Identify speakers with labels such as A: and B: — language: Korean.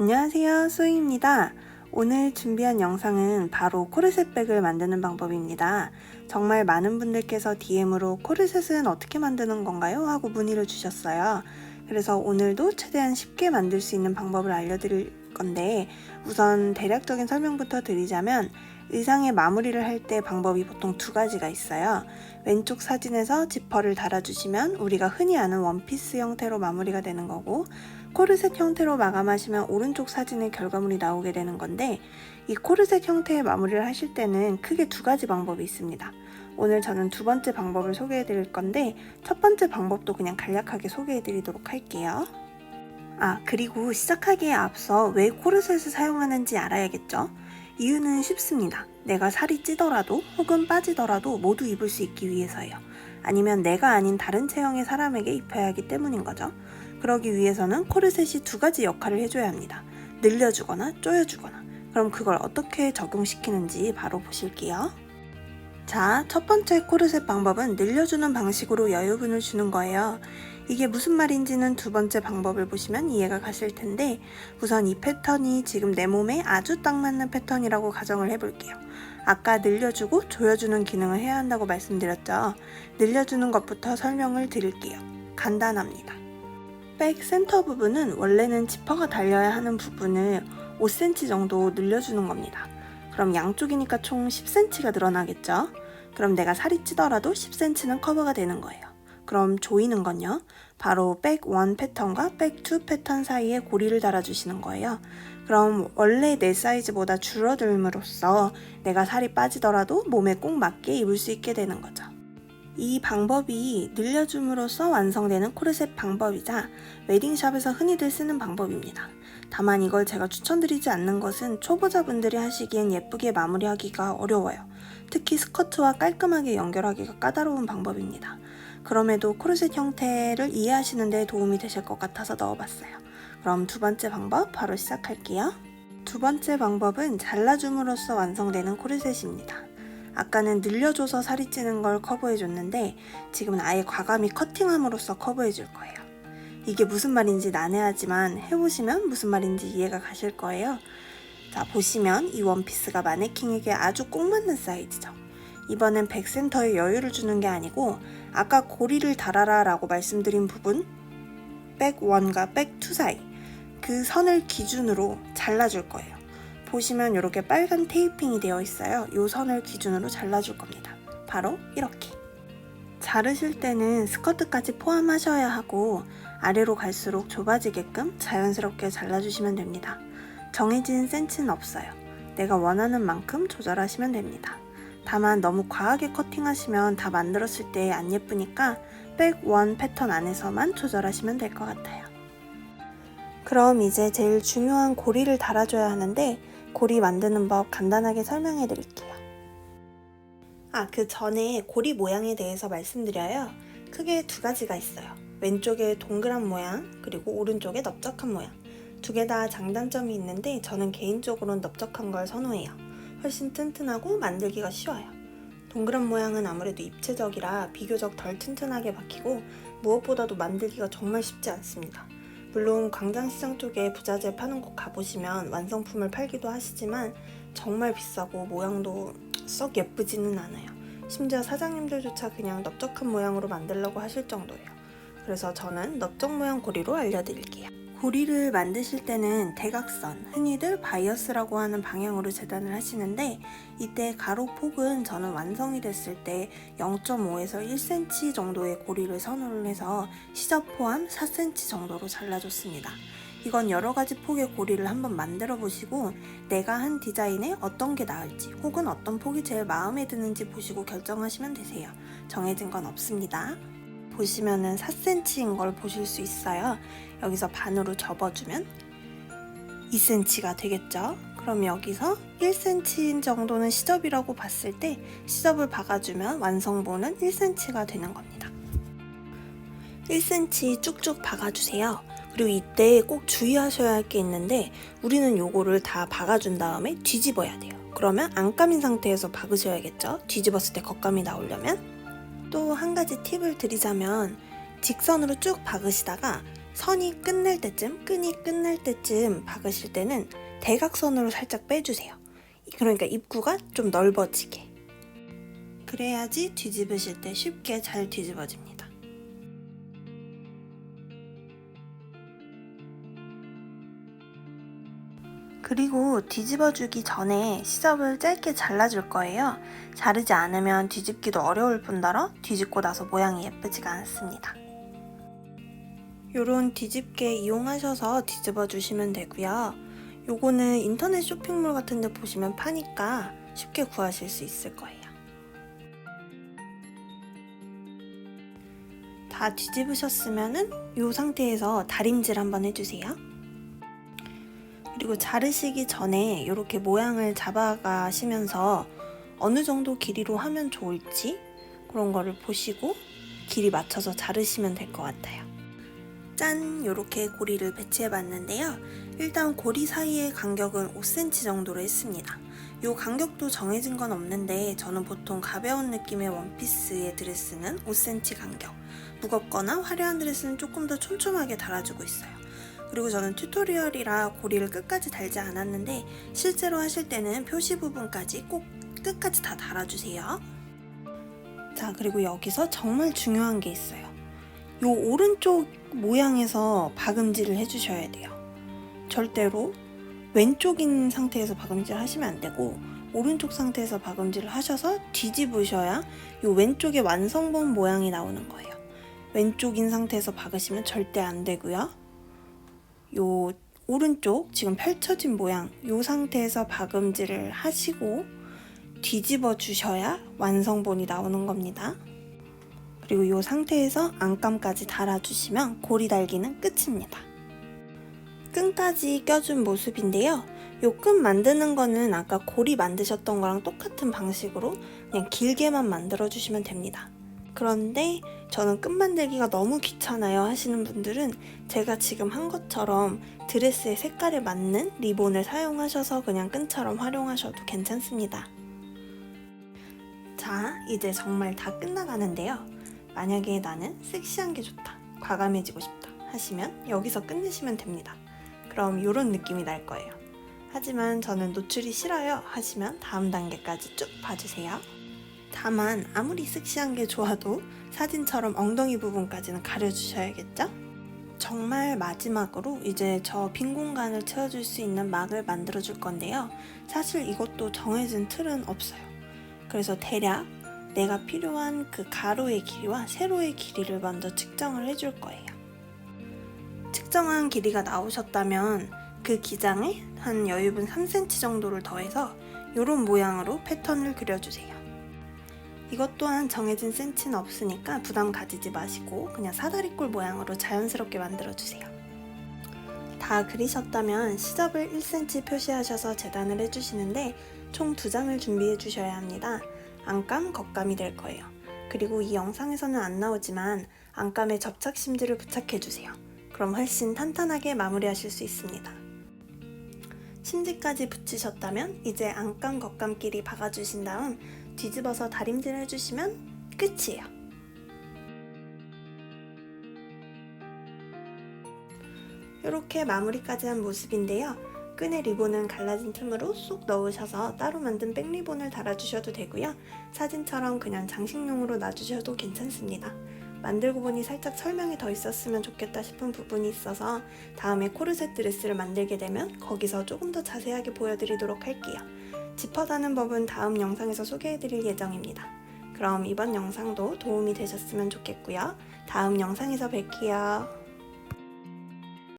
A: 안녕하세요 소희입니다 오늘 준비한 영상은 바로 코르셋백을 만드는 방법입니다 정말 많은 분들께서 DM으로 코르셋은 어떻게 만드는 건가요? 하고 문의를 주셨어요 그래서 오늘도 최대한 쉽게 만들 수 있는 방법을 알려드릴 건데 우선 대략적인 설명부터 드리자면 의상의 마무리를 할 때 방법이 보통 두 가지가 있어요. 왼쪽 사진에서 지퍼를 달아주시면 우리가 흔히 아는 원피스 형태로 마무리가 되는 거고 코르셋 형태로 마감하시면 오른쪽 사진의 결과물이 나오게 되는 건데 이 코르셋 형태의 마무리를 하실 때는 크게 두 가지 방법이 있습니다. 오늘 저는 두 번째 방법을 소개해 드릴 건데 첫 번째 방법도 그냥 간략하게 소개해 드리도록 할게요. 아, 그리고 시작하기에 앞서 왜 코르셋을 사용하는지 알아야겠죠? 이유는 쉽습니다. 내가 살이 찌더라도 혹은 빠지더라도 모두 입을 수 있기 위해서예요. 아니면 내가 아닌 다른 체형의 사람에게 입혀야 하기 때문인 거죠. 그러기 위해서는 코르셋이 두 가지 역할을 해줘야 합니다. 늘려주거나 조여주거나. 그럼 그걸 어떻게 적용시키는지 바로 보실게요. 자, 첫 번째 코르셋 방법은 늘려주는 방식으로 여유분을 주는 거예요. 이게 무슨 말인지는 두 번째 방법을 보시면 이해가 가실 텐데 우선 이 패턴이 지금 내 몸에 아주 딱 맞는 패턴이라고 가정을 해볼게요. 아까 늘려주고 조여주는 기능을 해야 한다고 말씀드렸죠. 늘려주는 것부터 설명을 드릴게요. 간단합니다. 백 센터 부분은 원래는 지퍼가 달려야 하는 부분을 5cm 정도 늘려주는 겁니다. 그럼 양쪽이니까 총 10cm가 늘어나겠죠? 그럼 내가 살이 찌더라도 10cm는 커버가 되는 거예요. 그럼 조이는 건요. 바로 백 1 패턴과 백 2 패턴 사이에 고리를 달아주시는 거예요. 그럼 원래 내 사이즈보다 줄어들므로써 내가 살이 빠지더라도 몸에 꼭 맞게 입을 수 있게 되는 거죠. 이 방법이 늘려줌으로써 완성되는 코르셋 방법이자 웨딩샵에서 흔히들 쓰는 방법입니다. 다만 이걸 제가 추천드리지 않는 것은 초보자분들이 하시기엔 예쁘게 마무리하기가 어려워요. 특히 스커트와 깔끔하게 연결하기가 까다로운 방법입니다. 그럼에도 코르셋 형태를 이해하시는 데 도움이 되실 것 같아서 넣어봤어요. 그럼 두 번째 방법 바로 시작할게요. 두 번째 방법은 잘라줌으로써 완성되는 코르셋입니다. 아까는 늘려줘서 살이 찌는 걸 커버해줬는데 지금은 아예 과감히 커팅함으로써 커버해줄 거예요. 이게 무슨 말인지 난해하지만 해보시면 무슨 말인지 이해가 가실 거예요. 자, 보시면 이 원피스가 마네킹에게 아주 꼭 맞는 사이즈죠. 이번엔 백센터에 여유를 주는 게 아니고 아까 고리를 달아라 라고 말씀드린 부분 백 1과 백2 사이 그 선을 기준으로 잘라줄 거예요. 보시면 이렇게 빨간 테이핑이 되어 있어요. 이 선을 기준으로 잘라줄 겁니다. 바로 이렇게. 자르실 때는 스커트까지 포함하셔야 하고 아래로 갈수록 좁아지게끔 자연스럽게 잘라주시면 됩니다. 정해진 센치는 없어요. 내가 원하는 만큼 조절하시면 됩니다. 다만 너무 과하게 커팅하시면 다 만들었을 때 안 예쁘니까 백 원 패턴 안에서만 조절하시면 될 것 같아요. 그럼 이제 제일 중요한 고리를 달아줘야 하는데 고리 만드는 법 간단하게 설명해 드릴게요. 아, 그 전에 고리 모양에 대해서 말씀드려요. 크게 두 가지가 있어요. 왼쪽에 동그란 모양, 그리고 오른쪽에 넓적한 모양. 두 개 다 장단점이 있는데 저는 개인적으로는 넓적한 걸 선호해요. 훨씬 튼튼하고 만들기가 쉬워요. 동그란 모양은 아무래도 입체적이라 비교적 덜 튼튼하게 박히고 무엇보다도 만들기가 정말 쉽지 않습니다. 물론 광장시장 쪽에 부자재 파는 곳 가보시면 완성품을 팔기도 하시지만 정말 비싸고 모양도 썩 예쁘지는 않아요. 심지어 사장님들조차 그냥 넓적한 모양으로 만들려고 하실 정도예요. 그래서 저는 넓적 모양 고리로 알려드릴게요. 고리를 만드실 때는 대각선, 흔히들 바이어스라고 하는 방향으로 재단을 하시는데 이때 가로 폭은 저는 완성이 됐을 때 0.5에서 1cm 정도의 고리를 선호를 해서 시접 포함 4cm 정도로 잘라줬습니다. 이건 여러 가지 폭의 고리를 한번 만들어 보시고 내가 한 디자인에 어떤 게 나을지 혹은 어떤 폭이 제일 마음에 드는지 보시고 결정하시면 되세요. 정해진 건 없습니다. 보시면은 4cm인 걸 보실 수 있어요. 여기서 반으로 접어주면 2cm가 되겠죠. 그럼 여기서 1cm 정도는 시접이라고 봤을 때 시접을 박아주면 완성본은 1cm가 되는 겁니다. 1cm 쭉쭉 박아주세요. 그리고 이때 꼭 주의하셔야 할 게 있는데 우리는 요거를 다 박아준 다음에 뒤집어야 돼요. 그러면 안 감인 상태에서 박으셔야겠죠. 뒤집었을 때 겉감이 나오려면 또 한 가지 팁을 드리자면 직선으로 쭉 박으시다가 선이 끝날 때쯤, 끈이 끝날 때쯤 박으실 때는 대각선으로 살짝 빼주세요. 그러니까 입구가 좀 넓어지게. 그래야지 뒤집으실 때 쉽게 잘 뒤집어집니다. 그리고 뒤집어주기 전에 시접을 짧게 잘라줄 거예요. 자르지 않으면 뒤집기도 어려울 뿐더러 뒤집고 나서 모양이 예쁘지가 않습니다. 요런 뒤집개 이용하셔서 뒤집어 주시면 되고요. 요거는 인터넷 쇼핑몰 같은 데 보시면 파니까 쉽게 구하실 수 있을 거예요. 다 뒤집으셨으면은 요 상태에서 다림질 한번 해주세요. 그리고 자르시기 전에 이렇게 모양을 잡아가시면서 어느 정도 길이로 하면 좋을지 그런 거를 보시고 길이 맞춰서 자르시면 될 것 같아요. 짠! 이렇게 고리를 배치해 봤는데요. 일단 고리 사이의 간격은 5cm 정도로 했습니다. 이 간격도 정해진 건 없는데 저는 보통 가벼운 느낌의 원피스의 드레스는 5cm 간격, 무겁거나 화려한 드레스는 조금 더 촘촘하게 달아주고 있어요. 그리고 저는 튜토리얼이라 고리를 끝까지 달지 않았는데 실제로 하실 때는 표시 부분까지 꼭 끝까지 다 달아주세요. 자, 그리고 여기서 정말 중요한 게 있어요. 요 오른쪽 모양에서 박음질을 해주셔야 돼요. 절대로 왼쪽인 상태에서 박음질 하시면 안 되고 오른쪽 상태에서 박음질을 하셔서 뒤집으셔야 요 왼쪽의 완성본 모양이 나오는 거예요. 왼쪽인 상태에서 박으시면 절대 안 되고요. 요 오른쪽 지금 펼쳐진 모양 요 상태에서 박음질을 하시고 뒤집어 주셔야 완성본이 나오는 겁니다. 그리고 이 상태에서 안감까지 달아주시면 고리 달기는 끝입니다. 끈까지 껴준 모습인데요. 요 끈 만드는 거는 아까 고리 만드셨던 거랑 똑같은 방식으로 그냥 길게만 만들어 주시면 됩니다. 그런데 저는 끈 만들기가 너무 귀찮아요 하시는 분들은 제가 지금 한 것처럼 드레스의 색깔에 맞는 리본을 사용하셔서 그냥 끈처럼 활용하셔도 괜찮습니다. 자, 이제 정말 다 끝나가는데요. 만약에 나는 섹시한 게 좋다, 과감해지고 싶다 하시면 여기서 끝내시면 됩니다. 그럼 이런 느낌이 날 거예요. 하지만 저는 노출이 싫어요 하시면 다음 단계까지 쭉 봐주세요. 다만 아무리 섹시한 게 좋아도 사진처럼 엉덩이 부분까지는 가려주셔야겠죠? 정말 마지막으로 이제 저 빈 공간을 채워줄 수 있는 막을 만들어 줄 건데요. 사실 이것도 정해진 틀은 없어요. 그래서 대략 내가 필요한 그 가로의 길이와 세로의 길이를 먼저 측정을 해줄 거예요. 측정한 길이가 나오셨다면 그 기장에 한 여유분 3cm 정도를 더해서 이런 모양으로 패턴을 그려주세요. 이것 또한 정해진 센치는 없으니까 부담 가지지 마시고 그냥 사다리꼴 모양으로 자연스럽게 만들어주세요. 다 그리셨다면 시접을 1cm 표시하셔서 재단을 해주시는데 총두 장을 준비해 주셔야 합니다. 안감, 겉감이 될 거예요. 그리고 이 영상에서는 안 나오지만 안감에 접착 심지를 부착해 주세요. 그럼 훨씬 탄탄하게 마무리하실 수 있습니다. 심지까지 붙이셨다면 이제 안감, 겉감끼리 박아주신 다음 뒤집어서 다림질 해주시면 끝이에요. 이렇게 마무리까지 한 모습인데요. 끈의 리본은 갈라진 틈으로 쏙 넣으셔서 따로 만든 백리본을 달아주셔도 되고요. 사진처럼 그냥 장식용으로 놔주셔도 괜찮습니다. 만들고 보니 살짝 설명이 더 있었으면 좋겠다 싶은 부분이 있어서 다음에 코르셋 드레스를 만들게 되면 거기서 조금 더 자세하게 보여드리도록 할게요. 지퍼 다는 법은 다음 영상에서 소개해드릴 예정입니다. 그럼 이번 영상도 도움이 되셨으면 좋겠고요. 다음 영상에서 뵐게요.